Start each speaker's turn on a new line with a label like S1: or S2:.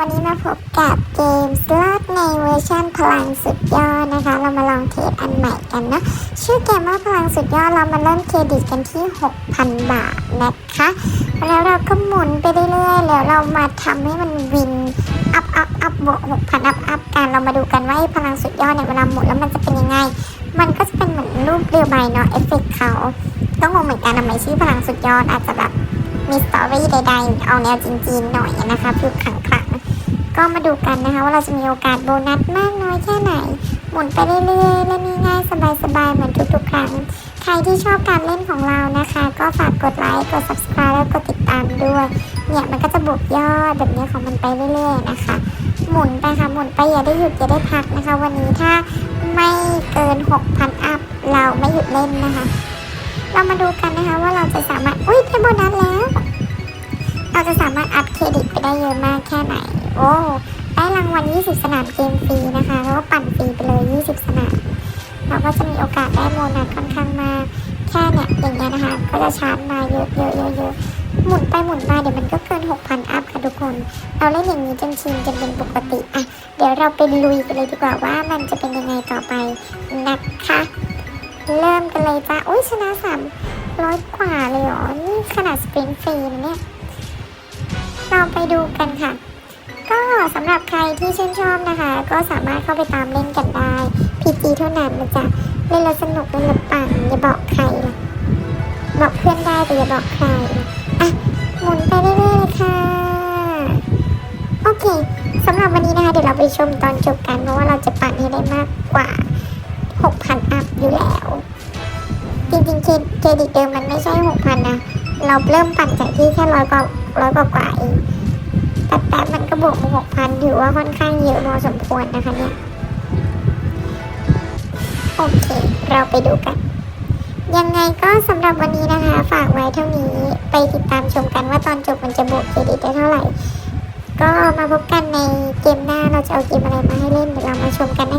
S1: วันนี้มาพบกับเกมสล็อตในเวอร์ชันพลังสุดยอดนะคะ เรามาลองเทรดอันใหม่กันนะ ชื่อเกมว่าพลังสุดยอด เรามาเริ่มเครดิตกันที่ 6,000 บาทนะคะ แล้วเราก็หมุนไปเรื่อยๆ แล้วเรามาทำให้มันวิน อัพอัพอัพบวก6,000 อัพอัพกัน เรามาดูกันว่าพลังสุดยอดเนี่ยเวลาหมุนแล้วมันจะเป็นยังไง มันก็จะเป็นเหมือนรูปเรียวใบเนาะเอฟเฟกต์เขาก็งงเหมือนกันทำไมชื่อพลังสุดยอดอาจจะแบบมีสตอรี่ใดๆ เอาแนวจีนๆหน่อยนะคะฟิลขลัง ก็มาดูกันนะคะ ว่าเราจะมีโอกาสโบนัสมากน้อยแค่ไหน หมุนไปเรื่อยๆเล่นง่ายๆสบายๆเหมือนทุกๆครั้ง ใครที่ชอบการเล่นของเรานะคะ ก็ฝากกดไลค์กด subscribe แล้วกดติดตามด้วย เนี่ยมันก็จะบวกยอดแบบนี้ของมันไปเรื่อยๆนะคะ หมุนไปค่ะหมุนไปอย่าได้หยุดอย่าได้พักนะคะ วันนี้ถ้าไม่เกิน 6,000 อัพเราไม่หยุดเล่นนะคะ เรามาดูกันนะคะว่าเราจะสามารถ อุ้ยได้โบนัสแล้ว เราจะสามารถอัพเครดิตไปได้เยอะมากแค่ไหน โอ้ได้รางวัล 20 สนามเกมฟรีนะคะ แล้วก็ปั่นฟรีไปเลย 20 สนามเราก็จะมีโอกาสได้โบนัสค่อนข้างมากแค่เนี่ยอย่างเงี้ยนะคะ ก็จะชาร์จมาเยอะเยอะเยอะเยอะหมุนไปหมุนมาเดี๋ยวมันก็เกิน 6,000 อัพค่ะทุกคน เราเล่นอย่างนี้จนชินจนเป็นปกติอะเดี๋ยวเราไปลุยกันเลยดีกว่าว่ามันจะเป็นยังไงต่อไปนะคะ เริ่มกันเลยจ้าอุ้ยชนะสามร้อยกว่าเลยเหรอนี่ขนาดสปรินต์ฟรีนะเนี่ย เราไปดูกันค่ะ ก็สำหรับใครที่ชื่นชอบนะคะ ก็สามารถเข้าไปตามเล่นกันได้พีจีเท่านั้นนะจ๊ะเล่นแล้วสนุกเล่นแล้วปังอย่าบอกใครนะบอกเพื่อนได้แต่อย่าบอกใครนะอะหมุนไปเรื่อยๆเลยค่ะ โอเคสำหรับวันนี้นะคะเดี๋ยวเราไปชมตอนจบกันเพราะว่าเราจะปั่นให้ได้มากกว่า 6,000 อัพอยู่แล้ว จริงๆเครดิตเดิมมันไม่ใช่ 6,000 นะ เราเริ่มปั่นจากที่แค่ร้อยกว่าร้อยกว่าเอง บๆมันก็บวกมา6,000ถือว่าค่อนข้างเยอะพอสมควรนะคะเนี่ย โอเค เราไปดูกัน ยังไงก็สำหรับวันนี้นะคะ ฝากไว้เท่านี้ไปติดตามชมกันว่าตอนจบมันจะบวกเครดิตได้เท่าไหร่ ก็มาพบกันในเกมหน้าเราจะเอาเกมอะไรมาให้เล่นเดี๋ยวเรามาชมกันนะ